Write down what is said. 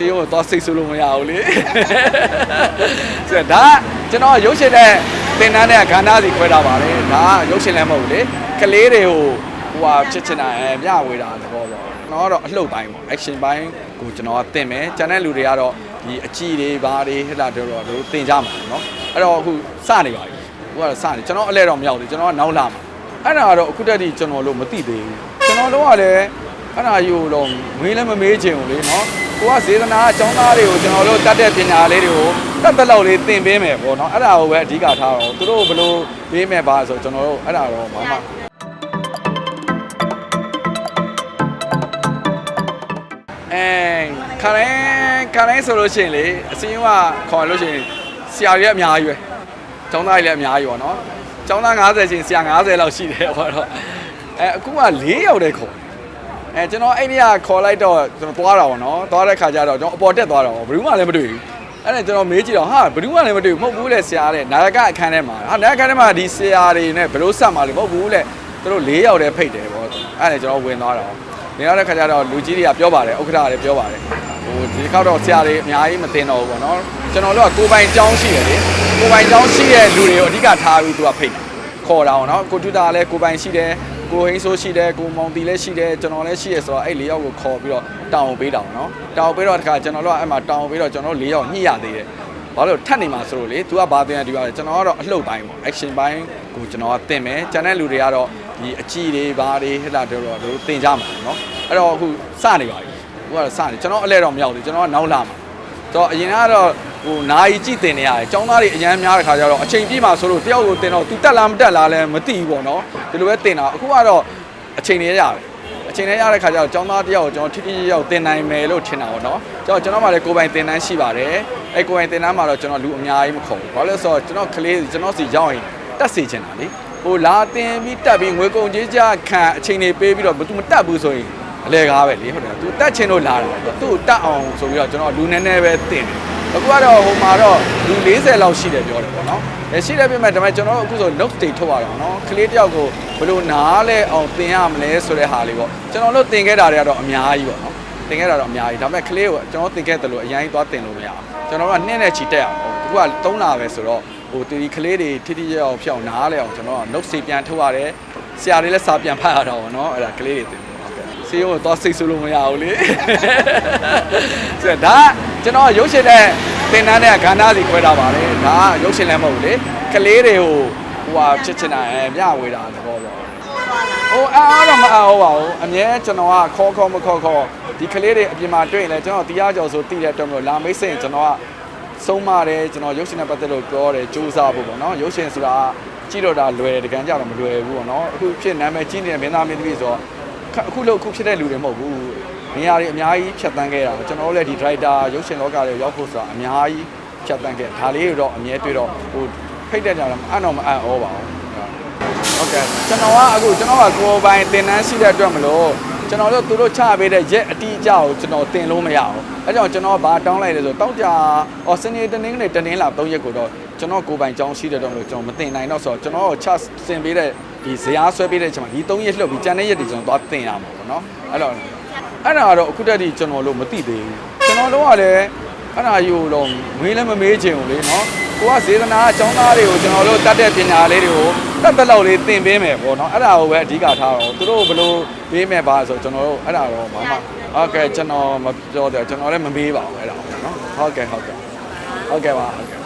စေးရုံကိုသွားစိတ်ဆူလို့မရဘူးလေဆိုတော့ဒါကကျွန်တော်ရုပ်ရှင်တဲ့သင်တန်းတဲ့ကဏ္ဍစီခွဲတာပါလေဒါကရုပ်ရှင်လည်းမဟုတ်ဘူးလေကလေးတွေကိုဟိုဟာဖြစ်ချင်တာအဲမျှဝေတာသဘောပေါ့ကျွန်တော်ကတော့အလှုပ်ပိုင်းပေါ့ action ပိုင်းကိုကျွန်တော်ကသင်မယ်ကျန်တဲ့လူတွေကတော့ဒီအကြည့်တွေဘာတွေဟဲ့လားတို့တော့တို့သင်ကြမှာเนาะအဲ့တော့အခုစနေပါပြီဟိုကတော့စနေကျွန်တော်အလဲတော့မရောက်ဘူးကျွန်တော်ကနောက်လာမှာအဲ့ဒါကတော့အခုတက်ထိကျွန်တော်လို့မသိသေးဘူးကျွန်တော်တို့ကလည်းအဲ့ဒါယူတော့မေးလည်းမမေးချင်ဘူးလေเนาะ ကိုကစေတနာအကြောင်းသားတွေကိုကျွန်တော်တို့တတ်တဲ့ပညာလေးတွေကိုတတ်တဲ့လောက်လေးသင်ပေးမယ်ပေါ့နော်အဲ့ဒါကိုပဲအဓိကထားတော့သူတို့ဘယ်လိုပေးမယ်ပါဆိုကျွန်တော်တို့အဲ့ဒါတော့ဘာမှအဲခရိုင်းခရိုင်းဆိုလို့ရှိရင်လေအစင်းကခေါ်လို့ရှိရင်ဆရာကြီးအများကြီးပဲចောင်းသားကြီးလည်းအများကြီးပေါ့နော်ចောင်းသား90ချင်းဆရာ90လောက်ရှိတယ်ပေါ့တော့အဲအခုက4ယောက်တည်းခေါ် အဲကျွန်တော်အဲ့ဒီကခေါ်လိုက်တော့ကျွန်တော်သွားတာပေါ့နော်သွားတဲ့ခါကျတော့ကျွန်တော်အပေါ်တက်သွားတော့ဘယ်သူမှလည်းမတွေ့ဘူးအဲ့ဒါကျွန်တော်မေးကြည့်တော့ဟာဘယ်သူမှလည်းမတွေ့ဘူးမဟုတ်ဘူးလေဆရာတဲ့နာယကအခန်းထဲမှာဟာနာယကအခန်းထဲမှာဒီဆရာတွေနဲ့ဘယ်လိုဆက်မှာလဲမဟုတ်ဘူးလေသူတို့4ယောက်တည်းဖိတ်တယ်ပေါ့အဲ့ဒါကျွန်တော်ဝင်သွားတော့ဝင်သွားတဲ့ခါကျတော့လူကြီးတွေကပြောပါတယ်ဥက္ကဋ္ဌတွေပြောပါတယ်ဟိုဒီတစ်ခေါက်တော့ဆရာတွေအများကြီးမတင်တော့ဘူးပေါ့နော်ကျွန်တော်တို့ကကိုယ်ပိုင်ကျောင်းရှိတယ်လေကိုယ်ပိုင်ကျောင်းရှိတဲ့လူတွေကိုအဓိကထားပြီးသူကဖိတ်ခေါ်တာပေါ့နော်ကိုတူတာလည်းကိုယ်ပိုင်ရှိတယ် ကိုဟိန်းဆိုးရှိတယ်ကိုမောင်တီလည်းရှိတယ်ကျွန်တော်လည်းရှိရဆိုတော့အဲ့လေးယောက်ကိုခေါ်ပြီးတော့တောင်းပေးတာပေါ့နော်တောင်းပေးတော့တခါကျွန်တော်တို့ကအဲ့မှာတောင်းပေးတော့ကျွန်တော်တို့လေးယောက်ညှိရသေးတယ်ဘာလို့ထပ်နေမှာဆိုလို့လေ तू ကဘာတင်ရဒီပါလဲကျွန်တော်ကတော့အလှုပ်ပိုင်းပေါ့ action ပိုင်းကိုကျွန်တော်ကတင်မယ်ကျန်တဲ့လူတွေကတော့ဒီအကြည့်တွေဘာတွေဟဲ့လားတို့တော့တို့တင်ကြမှာပေါ့နော်အဲ့တော့အခုစနေပါပြီ ဟိုကတော့စနေကျွန်တော်အလဲတော့မရောက်ဘူးကျွန်တော်ကနောက်လာမှာတော့အရင်ကတော့ဟိုနာယီကြည့်တင်နေရတယ်ចောင်းသားတွေအရန်များတဲ့ခါကျတော့အချိန်ပြည့်မှာဆိုလို့တယောက်ကိုတင်တော့ तू တက်လားမတက်လားလဲမသိဘူးပေါ့နော် ဒီလိုပဲတင်တာအခုကတော့အချိန်တွေရတယ်အချိန်တွေရတဲ့ခါကျတော့ចောင်းသားတယောက်ကိုကျွန်တော်ထိထိရောက်တင်နိုင်မယ်လို့ထင်တာပေါ့နော်ကျွန်တော်ကျွန်တော်မှလည်းကိုယ်ပိုင်တင်တန်းရှိပါတယ်အဲကိုယ်ပိုင်တင်တန်းမှာတော့ကျွန်တော်လူအများကြီးမခေါ်ဘူးဘာလို့လဲဆိုတော့ကျွန်တော်ကလေးကျွန်တော်စီရောက်ရင်တက်စီချင်တာလေဟိုလာတင်ပြီးတက်ပြီးငွေကုန်ကြေးကြခံအချိန်တွေပေးပြီးတော့ဘယ်သူမတက်ဘူးဆိုရင်အလဲကားပဲလေဟုတ်တယ်သူတက်ချင်လို့လာတာသူ့ကိုတက်အောင်ဆိုပြီးတော့ကျွန်တော်လူနည်းနည်းပဲတင်တယ် အခုကတော့ဟိုမှာတော့လူ40လောက်ရှိတယ်ပြောတယ်ပေါ့နော်အဲရှိတယ်ပြမဲ့ဒါပေမဲ့ကျွန်တော်တို့အခုဆို note တွေထုတ်ရအောင်နော်ကလေးတယောက်ကိုဘယ်လိုနားလဲအောင်တင်ရမလဲဆိုတဲ့ဟာလေးပေါ့ကျွန်တော်တို့တင်ခဲ့တာတွေကတော့အများကြီးပေါ့နော်တင်ခဲ့တာတော့အများကြီးဒါပေမဲ့ကလေးကိုကျွန်တော်တင်ခဲ့တယ်လို့အရင်သွားတင်လို့မရအောင်ကျွန်တော်တို့ကနှင်းနဲ့ချီတက်အောင်ပေါ့သူက3လပဲဆိုတော့ဟိုဒီကလေးတွေထိထိရအောင်ဖြောင်းနားလဲအောင်ကျွန်တော်က note တွေပြန်ထုတ်ရတယ်ဆရာတွေလည်းစာပြန်ဖတ်ရတော့ဗောနော်အဲ့ဒါကလေးတွေတင်တယ်ဟုတ်ကဲ့စေးရုံကိုသွားစိတ်ဆူလို့မရဘူးလေဆိုတော့ဒါ ကကျွန်တော်ရုပ်ရှင်တဲ့သင်တန်းတဲ့ကဏ္ဍစီခွဲတာပါလေဒါကရုပ်ရှင်လည်းမဟုတ်ဘူးလေကလေးတွေကိုဟိုဟာဖြစ်ချင်တာအဲမျှဝေတာသဘောပေါ့ဟိုအားအားတော့မအားဟုတ်ပါဘူးအမြဲကျွန်တော်ကခေါ်ခေါ်မခေါ်ခေါ်ဒီကလေးတွေအပြင်မှာတွေ့ရင်လည်းကျွန်တော်တရားကြော်ဆိုတိတဲ့အတွက်မလို့လာမိတ်ဆင်ကျွန်တော်ကဆုံးမတယ်ကျွန်တော်ရုပ်ရှင်နဲ့ပတ်သက်လို့ပြောတယ်စူးစမ်းဖို့ပေါ့နော်ရုပ်ရှင်ဆိုတာကြည့်တော့တာလွယ်တကယ်ကြတော့မလွယ်ဘူးပေါ့နော်အခုဖြစ်နာမည်ကြီးနေတဲ့မင်းသားမင်းသမီးဆိုတော့ခအခုလို့အခုဖြစ်တဲ့လူတွေမဟုတ်ဘူး နေရာတွေအများကြီးဖြတ်တန်းခဲ့တာကျွန်တော်တို့လည်းဒီ driver ရုပ်ရှင်လောကတွေရောက်ဖို့ဆိုတာအများကြီးဖြတ်တန်းခဲ့ဒါလေးတွေတော့အမြဲတွေ့တော့ဟိုဖိတ်တဲ့ကြတော့အံ့တော့မအံ့ဩပါဘူးဟုတ်ကဲ့ကျွန်တော်ကအခုကျွန်တော်ကကိုယ်ပိုင်တင်တန်းရှိတဲ့အတွက်မလို့ကျွန်တော်တို့သူတို့ချပေးတဲ့ရက်အတီးအကျကိုကျွန်တော်တင်လို့မရဘူးအဲကြောင့်ကျွန်တော်ကဘာတောင်းလိုက်လဲဆိုတောင်းကြအော်စနေတနင်္ဂနွေတနင်္လာ၃ရက်ကိုတော့ကျွန်တော်ကိုယ်ပိုင်ကြောင်းရှိတဲ့တော့မလို့ကျွန်တော်မတင်နိုင်တော့ဆိုတော့ကျွန်တော်ကိုချစင်ပေးတဲ့ဒီဇရာဆွဲပေးတဲ့အချိန်မှာဒီ၃ရက်လှုပ်ပြီးကြံတဲ့ရက်တွေကျွန်တော်သွားတင်ရမှာပေါ့နော်အဲ့တော့ အဲ့ဒါကတော့အခုတက်ထိကျွန်တော်လို့မသိသေးဘူးကျွန်တော်တို့ကလည်းအဲ့ဒါယူတော့မေးလည်းမမေးချင်ဘူးလေနော်ကိုကစေတနာအကြောင်းသားတွေကိုကျွန်တော်တို့တတ်တဲ့ပညာလေးတွေကိုတတ်တဲ့လောက်လေးသင်ပေးမယ်ပေါ့နော်အဲ့ဒါကိုပဲအဓိကထားတော့သူတို့ဘယ်လိုပေးမယ်ပါဆိုကျွန်တော်တို့အဲ့ဒါတော့ဘာမှဟုတ်ကဲ့ကျွန်တော်မပြောတယ်ကျွန်တော်လည်းမမေးပါဘူးအဲ့ဒါပေါ့နော်ဟုတ်ကဲ့ဟုတ်ကဲ့ဟုတ်ကဲ့ပါဟုတ်ကဲ့